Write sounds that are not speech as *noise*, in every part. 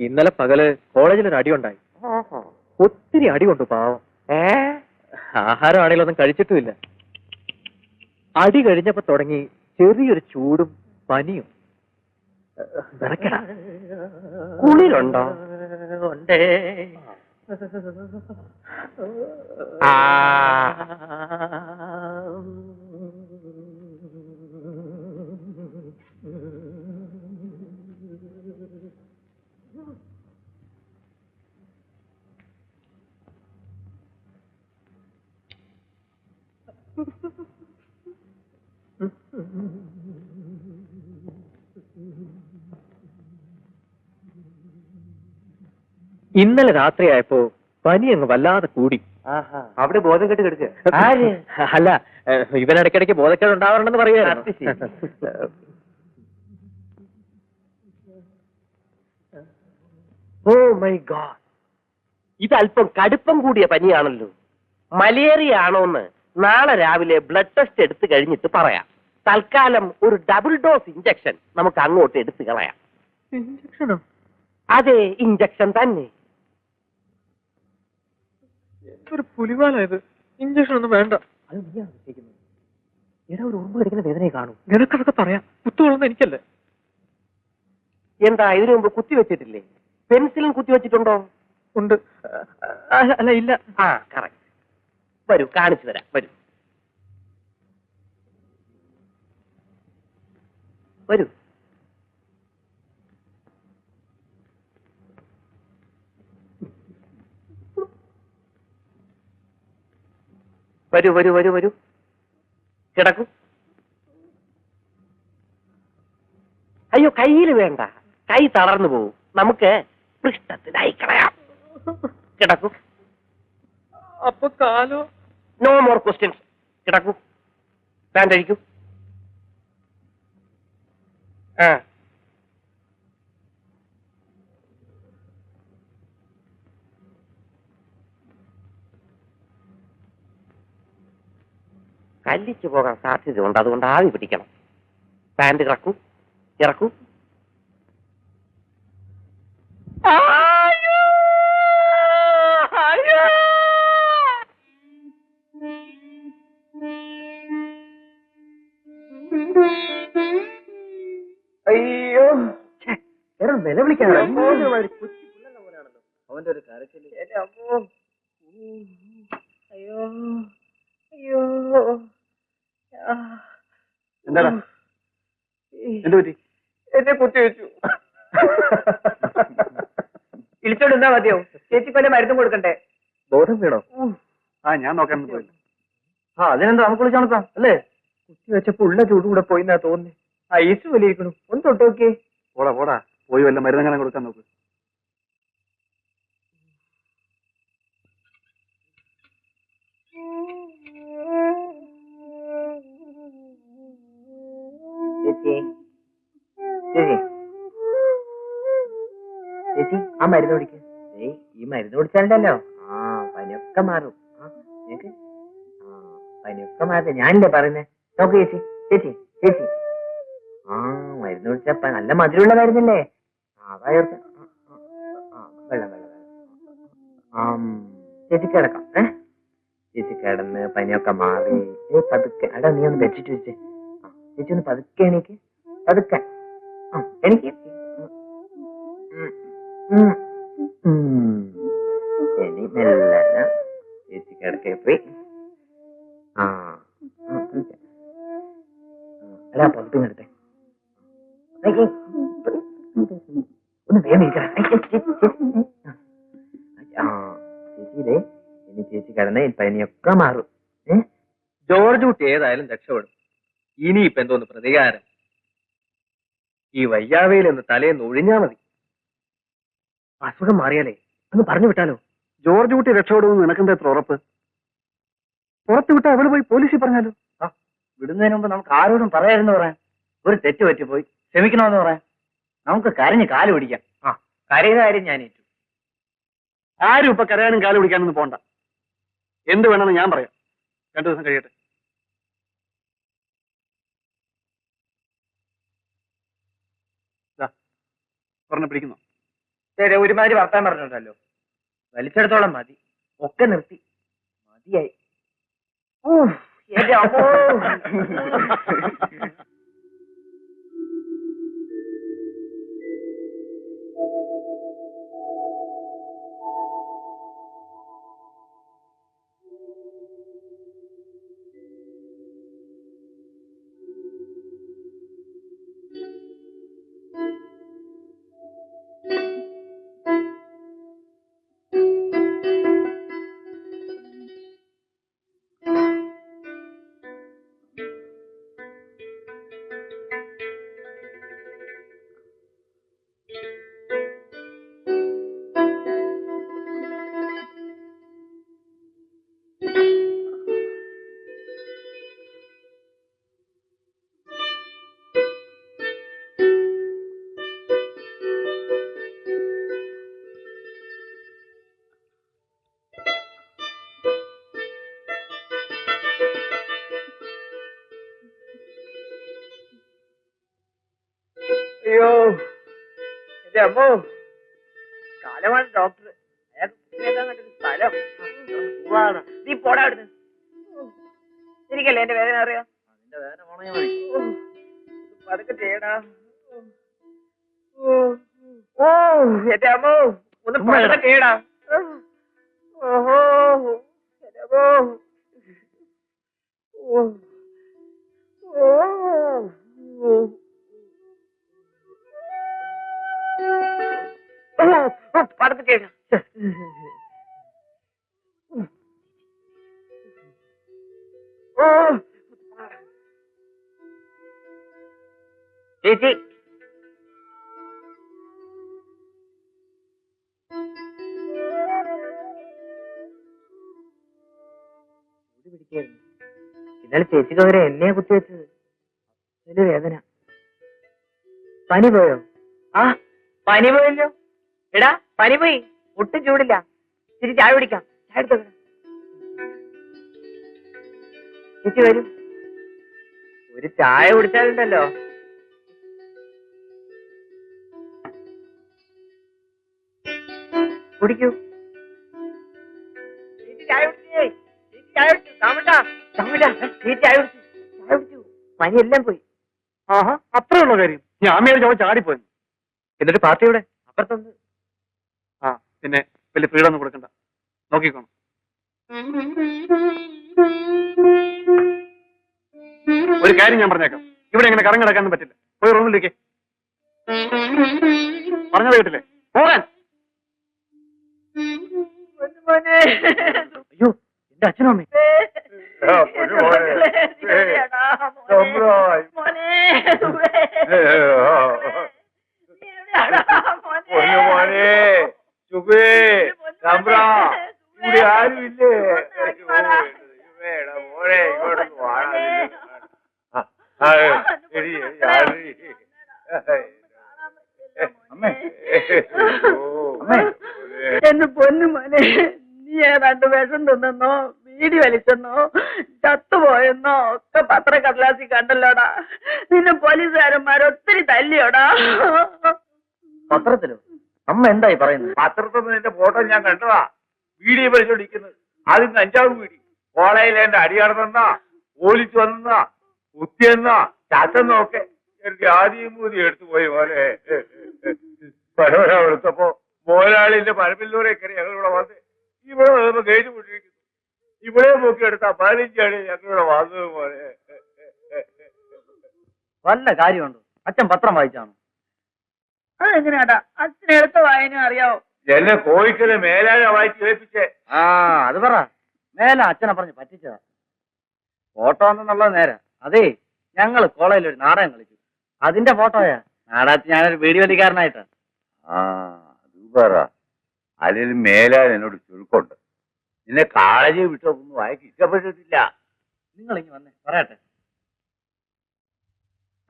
ഇന്നലെ പകൽ കോളേജിൽ ഒരു അടി ഉണ്ടായി ഒത്തിരി അടി കൊണ്ടു പാവം. ആഹാരം ആണെങ്കിലും ഒന്നും കഴിച്ചിട്ടുമില്ല. അടി കഴിഞ്ഞപ്പോ തുടങ്ങി ചെറിയൊരു ചൂടും പനിയും. കുളിരുണ്ടോ? ഉണ്ടേ. ആ. ഇന്നലെ രാത്രിയായപ്പോ പനി അങ്ങ് വല്ലാതെ കൂടി. അവിടെ ബോധം കെട്ട് കിടക്കുക അല്ല ഇവനിടയ്ക്കിടയ്ക്ക് ബോധക്കേട് ഉണ്ടാവാറുണ്ടെന്ന് പറയുക ഓ മൈ ഗോഡ്. ഇത് അല്പം കടുപ്പം കൂടിയ പനിയാണല്ലോ. മലേറിയ ആണോന്ന് നാളെ രാവിലെ ബ്ലഡ് ടെസ്റ്റ് എടുത്ത് കഴിഞ്ഞിട്ട് പറയാം. തൽക്കാലം ഒരു ഡബിൾ ഡോസ് ഇഞ്ചക്ഷൻ നമുക്ക് അങ്ങോട്ട് എടുത്തു കളയാം. അതെ ഇഞ്ചക്ഷൻ തന്നെ. എന്തൊരു പുലിവാലായത് ഇഞ്ചക്ഷൻ ഒന്നും വേണ്ട. അത് നീയാണ് ഉദ്ദേശിക്കുന്നത് എടാ ഒരു ഉറുമ്പ് കടിക്കുന്ന വേദനയെ കാണൂ. നിനക്കതൊക്കെ പറയാം. കുത്തുകൊള്ളുന്ന എനിക്കല്ലേ? എന്താ ഇതിനു മുമ്പ് കുത്തി വെച്ചിട്ടില്ലേ? പെൻസിലും കുത്തി വെച്ചിട്ടുണ്ടോ? ഉണ്ട്. അല്ല അല്ല ഇല്ല. ആ കറക്റ്റ് വരൂ കാണിച്ചു തരാം. വരൂ. വരൂ. വരൂ വരൂ വരൂ വരൂ. കിടക്കൂ. അയ്യോ കയ്യിൽ വേണ്ട. കൈ തളർന്നു പോകും നമുക്ക് പൃഷ്ടത്തിനായി കളയാം. കിടക്കൂ. അപ്പൊ കാലോ? നോ മോർ ക്വസ്റ്റ്യൻസ് കിടക്കൂ. പാന്റ് അഴിക്കൂ. ആ. കല്ലിച്ചു പോകാൻ സാധ്യതയുണ്ട്. അതുകൊണ്ട് ആവി പിടിക്കണം. പാന്റ് ഇറക്കൂ ഇറക്കൂ. അയ്യോ! അയ്യോ! അയ്യോ! നിലവിളിക്കാണോ അവന്റെ ഒരു കരച്ചിൽ. അയ്യോ. അയ്യോ. എന്താടാ? എന്ത് പറ്റി? എന്നെ കുത്തി വെച്ചു. ഇളിച്ചോണ്ട് എന്താ മതിയോ? ചേച്ചിക്കൊല്ലെ മരുന്നും കൊടുക്കണ്ടേ? ബോധം വീണോ? ആ ഞാൻ നോക്കാൻ പോയില്ല ആ അതിനെന്താ നമുക്ക് വിളിച്ചു നടത്താം അല്ലേ? കുത്തി വെച്ചപ്പോ ഉള്ള ചൂട് കൂടെ പോയിന്നാ തോന്നി ആ ഐസ് വലിയിരിക്കണു ഒന്ന് തൊട്ട് നോക്കിയേ. പോടാ പോടാ. പോയി വല്ല മരുന്നെങ്ങനെ കൊടുക്കാൻ നോക്ക്. ചേച്ചി ചേച്ചി ചേച്ചി? ആ മരുന്ന് കുടിക്ക്. ഏയ് ഈ മരുന്ന് കുടിച്ചാലോ ആ പനിയൊക്കെ മാറും. ആ നിനക്ക് ആ പനിയൊക്കെ മാറും. ഞാനില്ലേ പറയുന്നേ? നോക്ക് ചേച്ചി ചേച്ചി ചേച്ചി. ആ മരുന്ന് കുടിച്ചപ്പ നല്ല മധുരമുള്ള മരുന്നല്ലേ? ആ, വെള്ളം വെള്ളം ആ ചേച്ചി കിടക്കാം. ഏ? ചേച്ചി കിടന്ന് പനിയൊക്കെ മാറി. ഏ പതുക്കെ. അടാ നീ ഒന്ന് വെച്ചിട്ട് വെച്ചേ. ചേച്ചി ഒന്ന് പതുക്കെ. എനിക്ക് പതുക്കെ എനിക്ക് ഇനി മെല്ലെ. ചേച്ചി കിടക്കെ പോയി ആ. പുറത്തുനിന്ന് എടുത്തേ. ഒന്ന് വേഗം ഇരിക്കണം ഇനി ചേച്ചി കിടന്ന പനിയൊക്കെ മാറും. ജോർജ് കുട്ടി ഏതായാലും രക്ഷപ്പെടും. ഇനിയിപ്പോ എന്തോന്ന് പ്രതികാരം? ഈ വയ്യാവയിൽ ഒന്ന് തലേന്ന് ഒഴിഞ്ഞാ മതി. അസുഖം മാറിയാലേ ഒന്ന് പറഞ്ഞു വിട്ടാലോ? ജോർജ് കുട്ടി രക്ഷപ്പെടുമെന്ന് നിനക്കെന്താ എത്ര ഉറപ്പ്? പുറത്ത് വിട്ടാ അവൾ പോയി പോലീസിൽ പറഞ്ഞാലോ? ആ വിടുന്നതിന് മുമ്പ് നമുക്ക് ആരോടും പറയാമെന്ന് പറയാൻ. ഒരു തെറ്റ് പറ്റിപ്പോയി. ക്ഷമിക്കണമെന്ന് പറയാൻ. നമുക്ക് കരഞ്ഞ് കാൽ പിടിക്കാം. ആ കരയുന്ന കാര്യം ഞാൻ ഏറ്റു. ആരും ഇപ്പൊ കരയാനും കാൽ പിടിക്കാനൊന്നും പോണ്ട. എന്ത് വേണമെന്ന് ഞാൻ പറയാം. രണ്ടു ദിവസം കഴിയട്ടെ. പറഞ്ഞ് പിടിക്കുന്നു. ശരി ഒരുമാതിരി വർത്താൻ പറഞ്ഞിട്ടുണ്ടല്ലോ വലിച്ചെടുത്തോളം മതി. ഒക്കെ നിർത്തി. മതിയായി. ഓ എന്റെ അമ്മോ. *laughs* അയ്യോ എന്റെ അമ്മോ കാലമാണ് ഡോക്ടർ. സ്ഥലം. നീ പോടാ അവിടുന്ന്. എനിക്കല്ലേ എന്റെ വേദന അറിയാം? അതിന്റെ വേദന പോണേ പതുക്കെ ചെയ്യടാ. ഓ ഓ എന്റെ അമ്മോ ഒന്ന് പതുക്കെ ചെയ്യടാ. ഇന്നലെ ചേച്ചിക്ക് അവരെ എന്നെ കുത്തിവെച്ചത്. ഒരു വേദന. പനി പോയോ? ആ പനി പോയല്ലോ. എടാ പനി പോയി. ഒട്ടും ചൂടില്ല. ഇച്ചിരി ചായ കുടിക്കാം. ചായ എടുത്തോ ചേച്ചി വരും. ഒരു ചായ കുടിച്ചാലുണ്ടല്ലോ. കുടിക്കൂ. ചേച്ചി ചായ കുടിച്ചു ചായ കുടിച്ചു പനി എല്ലാം പോയി ആഹാ അത്രേ ഉള്ള കാര്യം ഞാൻ മേടിച്ചോ ചാടിപ്പോയി എന്നിട്ട് പാർട്ടി ഇവിടെ അപ്പുറത്തൊന്ന് ആ പിന്നെ വലിയ ഫ്രീഡം ഒന്നും കൊടുക്കണ്ട നോക്കിക്കോണം ഒരു കാര്യം ഞാൻ പറഞ്ഞേക്കാം ഇവിടെ എങ്ങനെ കറങ്ങി നടക്കാനൊന്നും പറ്റില്ല പോയി റൂമിലേക്ക് പറഞ്ഞത് കേട്ടില്ലേ പോകാൻ അയ്യോ എന്റെ അച്ഛനും അമ്മയും മോനെ ചുബേ തമ്പ്ര ഇവിടെ ആരുമില്ലേ മോനെ ഇങ്ങോട്ടൊന്ന് വാടാ ശരി അമ്മേ അമ്മേ എന്റെ പൊന്നു മോനെ നീ ഏതാണ്ട് വിഷം തിന്നെന്നോ വീടി വലിച്ചെന്നോ ചത്തുപോയെന്നോ ഒക്കെ പത്രക്കടലാസി കണ്ടല്ലോടാ. നിന്നെ പോലീസുകാരന്മാർ ഒത്തിരി തല്ലിയോടാ. പത്രത്തിലോ? അമ്മ എന്തായി പറയുന്നത്? പത്രത്തിൽ നിന്റെ ഫോട്ടോ ഞാൻ കണ്ടതാ. വീഡിയോ പരിശോധിക്കുന്നത് ആദ്യം കഞ്ചാവ് വീടി. കോളേജിൽ എന്റെ അടി നടന്നെന്നാ പോലീസ് വന്നെന്നാ കുത്തിയെന്നാ ചത്തെന്നോ ഒക്കെ എനിക്ക് ആദ്യം മൂതി എടുത്തു പോയി പോലെ പരവര എടുത്തപ്പോ മോലാളിന്റെ പരപ്പില്ലൂരെ കയറി ഞങ്ങളിവിടെ വന്ന് ഇവിടെ വന്നപ്പോ ഗേറ്റ് പൊട്ടിയിരിക്കുന്നു ഇവിടെ നോക്കി എടുത്താ പതിനഞ്ചാണ് ഞങ്ങളുടെ വന്നത് പോലെ വല്ല കാര്യമുണ്ടോ? അച്ഛൻ പത്രം വായിച്ചാണോ? അതെങ്ങനെയാട്ടാ അച്ഛൻ എടുത്ത വായന അറിയാവോ? എന്നെ കോഴിക്കൽ മേലാന വായിച്ച് കേൾപ്പിച്ചേ ആ അത് പറ. മേല അച്ഛനെ പറഞ്ഞ് പറ്റിച്ചതാ. ഫോട്ടോ എന്നുള്ളത് നേരെ. അതേ ഞങ്ങൾ കോളേജിൽ ഒരു നാടകം കളിച്ചു. അതിന്റെ ഫോട്ടോയാ. നാടകത്തിൽ ഞാനൊരു വീഡിയോ വലിക്കാരനായിട്ടാ ആ അത് പറ. അല്ലെങ്കിൽ മേലാൽ എന്നോട് ചുരുക്കമുണ്ട്. നിന്നെ കോളേജിൽ വിട്ടൊന്നും വായിക്ക് ഇഷ്ടപ്പെട്ടിട്ടില്ല. നിങ്ങൾ ഇനി വന്നേ പറയട്ടെ.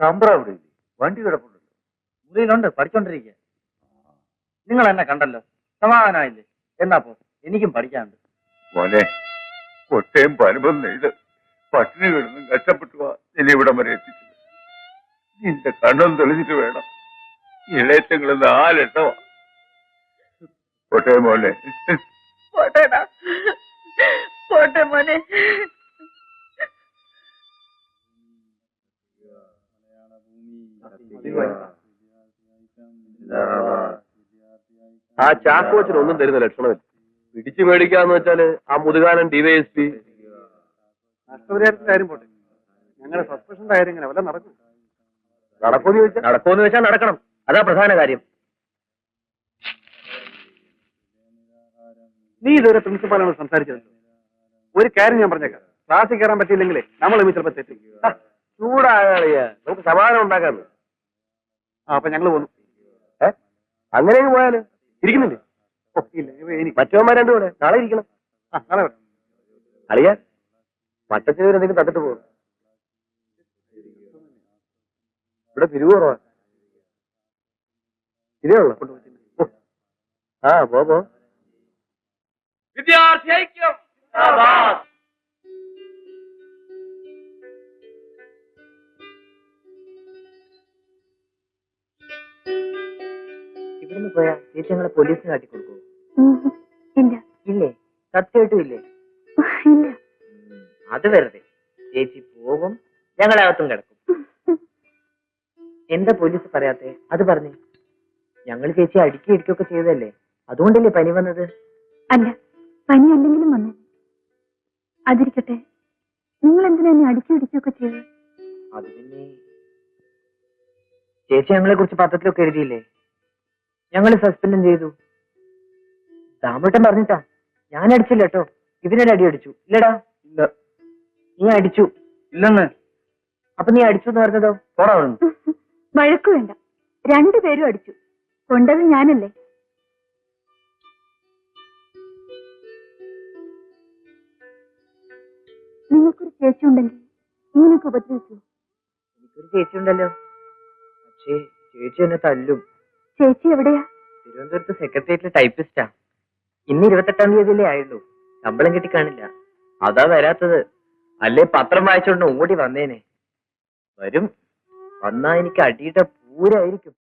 നമ്പർ അവിടെ ഇല്ലേ? വണ്ടി കിടപ്പുണ്ടല്ലോ മുറിയിലുണ്ട് പഠിച്ചോണ്ടിരിക്കുക നിങ്ങൾ എന്നെ കണ്ടല്ലോ. സമാധാനമായില്ലേ? എന്നാ പോ എനിക്കും പഠിക്കാനുണ്ട്. മോനെ കൊട്ടയും പനുപം നെയ്ത് പട്ടിണി കിടന്നും കഷ്ടപ്പെട്ടു നിന്നെ ഇവിടം വരെ എത്തിച്ചത്. നിന്റെ കണ്ണും തെളിഞ്ഞിട്ട് വേണം. ഇളയറ്റങ്ങൾ നാലെണ്ണോ പോട്ടെ മോനെ. പോട്ടേടാ പോട്ടെ മോനെ. ആ ചാക്കോച്ചൻ ഒന്നും തരുന്ന ലക്ഷണമില്ല പിടിച്ചു മേടിക്കാന്ന് വെച്ചാൽ ആ മുതുകാലൻ ഡിവൈഎസ്പി നഷ്ടപരിഹാരത്തിന്റെ കാര്യം പോട്ടെ. ഞങ്ങളുടെ സസ്പെൻഷന്റെ കാര്യം ഇങ്ങനെ വല്ല നടക്കും. നടക്കുമെന്ന് ചോദിച്ചാൽ നടക്കുമെന്ന് വെച്ചാൽ നടക്കണം. അതാ പ്രധാന കാര്യം. നീ ഇതുവരെ പ്രിൻസിപ്പാളിനോട് സംസാരിച്ചത് ഒരു കാര്യം ഞാൻ പറഞ്ഞേക്കാം. ക്ലാസ്സിൽ കയറാൻ പറ്റിയില്ലെങ്കിലേ നമ്മൾ ചിലപ്പോൾ തെറ്റും. ആ, ചൂടാകാളിയ നമുക്ക് സമാധാനം ഉണ്ടാക്കാന്ന്. ആ അപ്പൊ ഞങ്ങൾ പോന്നു. ഏ? അങ്ങനെ അങ്ങ് പോയാൽ? ഇരിക്കുന്നില്ലേ? മറ്റവന്മാർ രണ്ടു കൂടെ. നാളെ ഇരിക്കണം. ആ നാളെ അളിയ പട്ടച്ചേവർ എന്തെങ്കിലും തട്ടിട്ട് പോകും ഇവിടെ പിരിവ് കുറവാ. ഇതേ ഉള്ളു. ആ പോ പോ. വിദ്യാർത്ഥി ഐക്യം ഇവിടുന്ന് പോയാ ചേച്ചി ഞങ്ങളെ പോലീസിന് കാട്ടി കൊടുക്കൂ. ഇല്ല. ഇല്ലേ? സത്യമായിട്ടും ഇല്ലേ? ഇല്ല. അത് വെറുതെ. ചേച്ചി പോകും ഞങ്ങളകത്തും കിടക്കും. എന്താ പോലീസ് പറയാത്തെ? അത് പറഞ്ഞേ. ഞങ്ങൾ ചേച്ചി അടുക്കി ഇടിക്കൊക്കെ ചെയ്തല്ലേ അതുകൊണ്ടല്ലേ പനി വന്നത്? ചേച്ചി ഞങ്ങളെ കുറിച്ച് പത്രത്തിലൊക്കെ എഴുതിയില്ലേ? ഞങ്ങൾ സസ്പെൻഡും ചെയ്തു. ദാമോട്ടൻ പറഞ്ഞിട്ടാ? ഞാൻ അടിച്ചില്ല കേട്ടോ. ഇവനൊരു അടി അടിച്ചു. ഇല്ലടാ. ഇല്ല. നീ അടിച്ചു. ഇല്ലെന്ന്. അപ്പൊ നീ അടിച്ചു എന്ന് പറഞ്ഞതോ? പോടാ വഴക്കു വേണ്ട. രണ്ടുപേരും അടിച്ചു. കൊണ്ടത് ഞാനല്ലേ. നിങ്ങൾക്കൊരു ചേച്ചി ഉണ്ടെങ്കിൽ ഇങ്ങനെയൊക്കെ ഉപദ്രവിക്കൂ എനിക്കൊരു ചേച്ചി ഉണ്ടല്ലോ. പക്ഷേ ചേച്ചി എന്നെ തല്ലും. ചേച്ചി എവിടെയാ? തിരുവനന്തപുരത്ത് സെക്രട്ടേറിയറ്റിലെ ടൈപ്പിസ്റ്റാ ഇന്ന് ഇരുപത്തെട്ടാം തീയതിയിലേ ആയുള്ളൂ. ശമ്പളം കിട്ടി കാണില്ല. അതാ വരാത്തത്. അല്ലേ പത്രം വായിച്ചോണ്ട് ഓടി വന്നേനെ. വരും. വന്നാ എനിക്ക് അടിയുടെ പൂരായിരിക്കും.